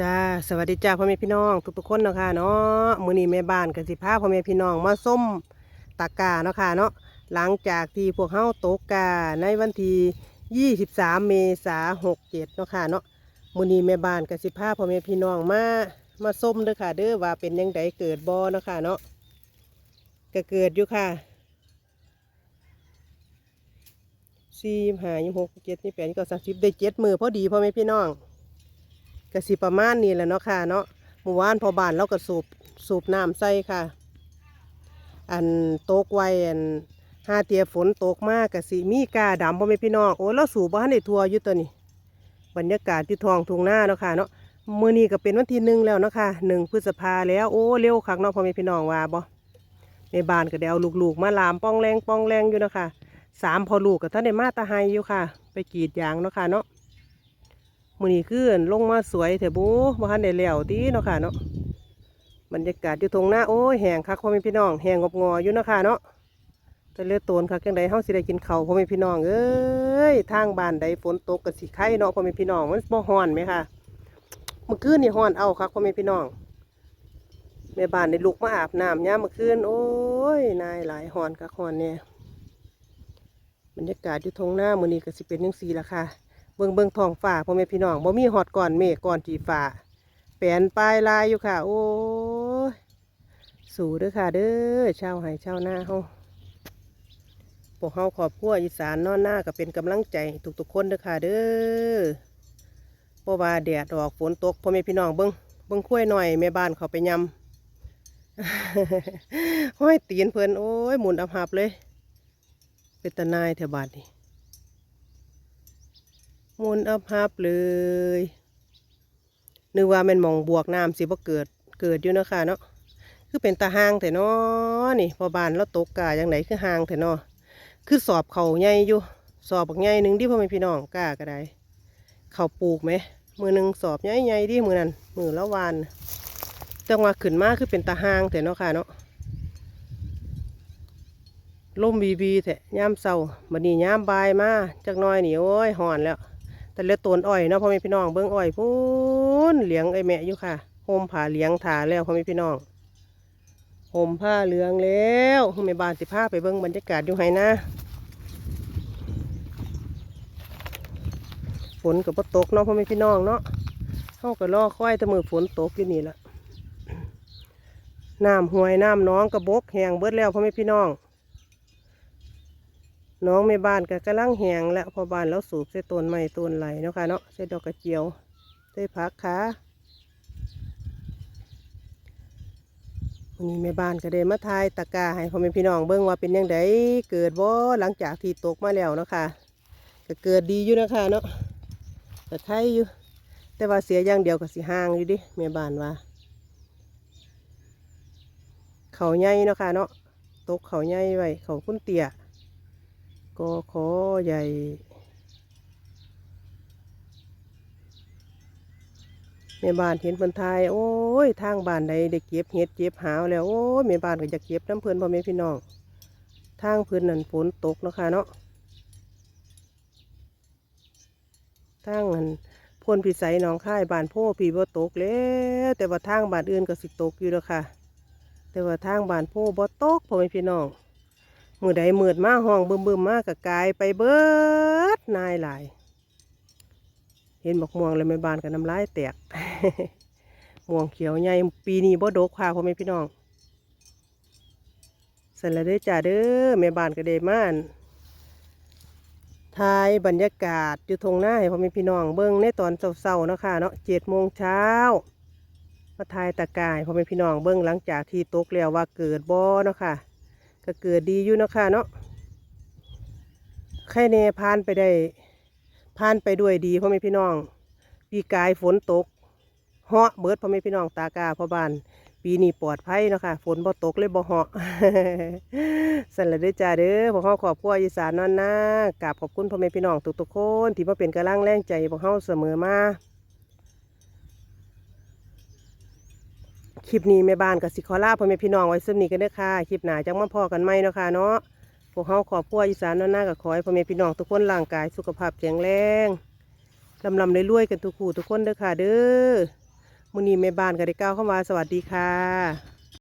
จ้าสวัสดีจ้าพ่อแม่พี่น้อง ทุกๆคนเนาะค่ะเนาะมือนี้แม่บ้านกันสิพาพ่อแม่พี่น้องมาส้มตากาเนาะค่ะเนาะหลังจากที่พวกเฮาตกกาในวันที่23 เมษายน67เนาะค่ะเนาะมือนี้แม่บ้านกันสิพาพ่อแม่พี่น้องมามาส้มเด้อค่ะ เด้อว่าเป็นยังไงเกิดบ่เนาะค่ะเนาะก็เกิดอยู่ค่ะสี่ห้ายี่หกเจ็ดนี่แปดนี่ก็สามสิบได้เจ็ดมือพอดีพ่อแม่พี่น้อง ก็สิประมาณนี้แหละเนาะค่ะเนาะเมื่อวานพอบานเราก็สูบสูบน้ำใส่ค่ะ อันโตกไว้อันห้าเตียฝนตกมากก็สิมีกาดำพ่อแม่พี่น้องโอ้เราสูบบ้านในทัวอยู่ตัวนี้ บรรยากาศที่ทองทุงหน้าเนาะค่ะเนาะมื้อนี้ก็เป็นวันที่หนึ่งแล้วเนาะค่ะหนึ่งพฤษภาแล้วโอ้เร็วคักเนาะพ่อแม่พี่น้องว่าบ่ในบ้านก็ได้เอาลูกๆ มาลามป้องแรงป้องแรงอยู่เนาะค่ะสามพอลูกกับท่านได้มาตาไฮอยู่ค่ะ ไปกรีดยางเนาะค่ะเนาะ มือนี้คือลงมาสวยเถอะบูบ่ทันได้แล้วตีเนาะค่ะเนาะบรรยากาศอยู่ตรงหน้าโอ้ยแห้งคักพ่อแม่พี่น้องแห้งงบงออยู่เนาะค่ะเนาะแต่เลือดโตนคักจังใดเฮาสิได้กินเขาพ่อแม่พี่น้องเอ้ยทางบ้านใดฝนตกก็สิไข่เนาะพ่อแม่พี่น้องมันบ่ฮ้อนไหมค่ะเมื่อคืนนี่ฮ้อนเอาคักพ่อแม่พี่น้องแม่บ้านได้ลุกมาอาบน้ำยามเมื่อคืนโอ้ยนายหลายฮ้อนคักฮ้อนเนี่ยบรรยากาศอยู่ทงหน้ามือนี้ก็สิเป็นจังซี่ละค่ะ เบิ่งเบิ่งท้องฟ้าพ่อแม่พี่น้องบ่มีฮอดก่อนเมฆก่อนจีฟ้าแปลนปลายลายอยู่ค่ะ โอ้ยสู่เด้อค่ะ เด้อชาวไห้ชาวนาเฮาพวกเฮาขอบครัวอีสานนอนหน้าก็เป็นกำลังใจทุกๆคนเด้อค่ะ เด้อเพราะว่าแดดออกฝนตกพ่อแม่พี่น้องเบิ่งเบิ่งคุ้ยหน่อยแม่บ้านเขาไปยำห้อยตีนเพิ่นโอ้ยหมุนอับหับเลย เป็นตานายแถวบ้านนี่ มุนอับฮับเลยนึกว่ามันมองบวกน้ำสิบ่เกิดเกิดอยู่เนาะค่ะเนาะคือเป็นตาหางแต่นาะนี่ พอบานแล้วตกกาอย่างไหนคือหางแต่นาะคือสอบเขาใหญ่อยู่ สอบบักใหญ่หนึ่งที่พ่อแม่พี่น้องกล้าก็ได้เขาปลูกไหมมือหนึ่งสอบใหญ่ใหญ่ดิมือนั้นมือละวานจังหวะขึ้นมาคือเป็นตาหางแต่นาะค่ะเนาะล่มบีบีแท้ย่ามเศร้าบัดนี้ย่ามบายมาจักน้อยนี่โอ้ยหอนแล้ว แต่เลือต้นอ้อยเนาะพ่อแม่พี่น้องเบิ้งอ้อยพูนเหลียงไอแม่อยู่ค่ะโฮมผ่าเหลียงถาแล้วพ่อแม่พี่น้องโฮมผ้าเหลืองแล้วแม่บ้านสิผ้าไปเบิ้งบรรยากาศอยู่ไห้นะฝนกับตกเนาะพ่อแม่พี่น้องเนาะเฮาก็รอค่อยแต่มือฝนตกอยู่นี่ละน้ำห้วยน้ำน้องกระบกแห้งเบิดแล้วพ่อแม่พี่น้อง น้องแม่บ้านก็กำลังแหงแล้วพอบ้านแล้วสูบใส่ต้นไม้ต้นไหลเนาะค่ะเนาะใส่ดอกกระเจียวใส่ผักขาวันนี้แม่บ้านก็ได้มาทายตะกาให้พ่อแม่พี่น้องเบิ่งว่าเป็นยังไงเกิดบ่หลังจากที่ตกมาแล้วเนาะค่ะก็เกิดดีอยู่นะคะเนาะแต่ไข่อยู่ แต่ว่าเสียอย่างเดียวก็สิห่างอยู่ดิแม่บ้านว่า เขาใหญ่เนาะค่ะเนาะตกเขาใหญ่ไว้เขาคุ้นเตี้ย กอขอใหญ่แม่บ้านเห็นเพิ่นทยโอ้ยทางบ้านใดได้เก็บเห็ดเก็บหาวแล้วโอ้ยแม่บ้านก็จะเก็บน้ำเพิ่นพ่อแม่พี่น้องทางเพิ่นนั่นฝนตกเนาะค่ะเนาะทางอันพ่นพิสัยหนองค่ายบ้านโพพี่บ่ตกแล้วแต่ว่าทางบ้านอื่นก็สิตกอยู่แล้วค่ะ แต่ว่าทางบ้านโพบ่ตกพ่อแม่พี่น้อง มือใดมืดมาห้องเบึมเบึมมากกกายไปเบิดนายหลาย เห็นบอกม่วงเลยไม่บานกับน้ำลายแตกม่วงเขียวใหญ่ปีนี้บ่ดกค่ะพ่อแม่พี่น้องเสร็จแล้วเด้อจ้าเด้อแม่บานก็เดมานถ่ายบรรยากาศอยู่ทงหน้าให้พ่อแม่พี่น้องเบิ่งในตอนเช้าๆเนาะค่ะเนาะเจ็ดโมงเช้ามาถ่ายตะกายพ่อแม่พี่น้องเบิ่งหลังจากที่ตกแล้วว่าเกิดบ่เนาะค่ะ ก็เกิดดีอยู่เนาะค่ะเนาะไข่เนผ่านไปได้ผ่านไปด้วยดีพ่อแม่พี่น้อง ปีกายฝนตกเหาะเบิดพ่อแม่พี่น้องตากาพ่อบ้าน ปีนี้ปลอดภัยเนาะค่ะฝนบ่ตกเลยบ่เหาะสั่นละเด้อจ้าเด้อพวกเฮาขอบครัวอีสานนอนนากราบขอบคุณพ่อแม่พี่น้องทุกๆคน ที่มาเป็นกำลังแรงใจพวกเฮาเสมอมา คลิปนี้แม่บ้านกับสิขอลาพ่อแม่พี่น้องไว้ซึ่นี้กันเด้อค่ะ คลิปหน้าจังมาพอกันไหมเนาะค่ะเนาะ พวกเขาขอบครัวอีสานเนาะหน้ากับขอให้พ่อแม่พี่น้องทุกคนร่างกายสุขภาพแข็งแรงลำลำรวยๆกันทุกคู่ทุกคนเด้อค่ะ เด้อมื้อนี้แม่บ้านก็ได้ก้าวเข้ามาสวัสดีค่ะ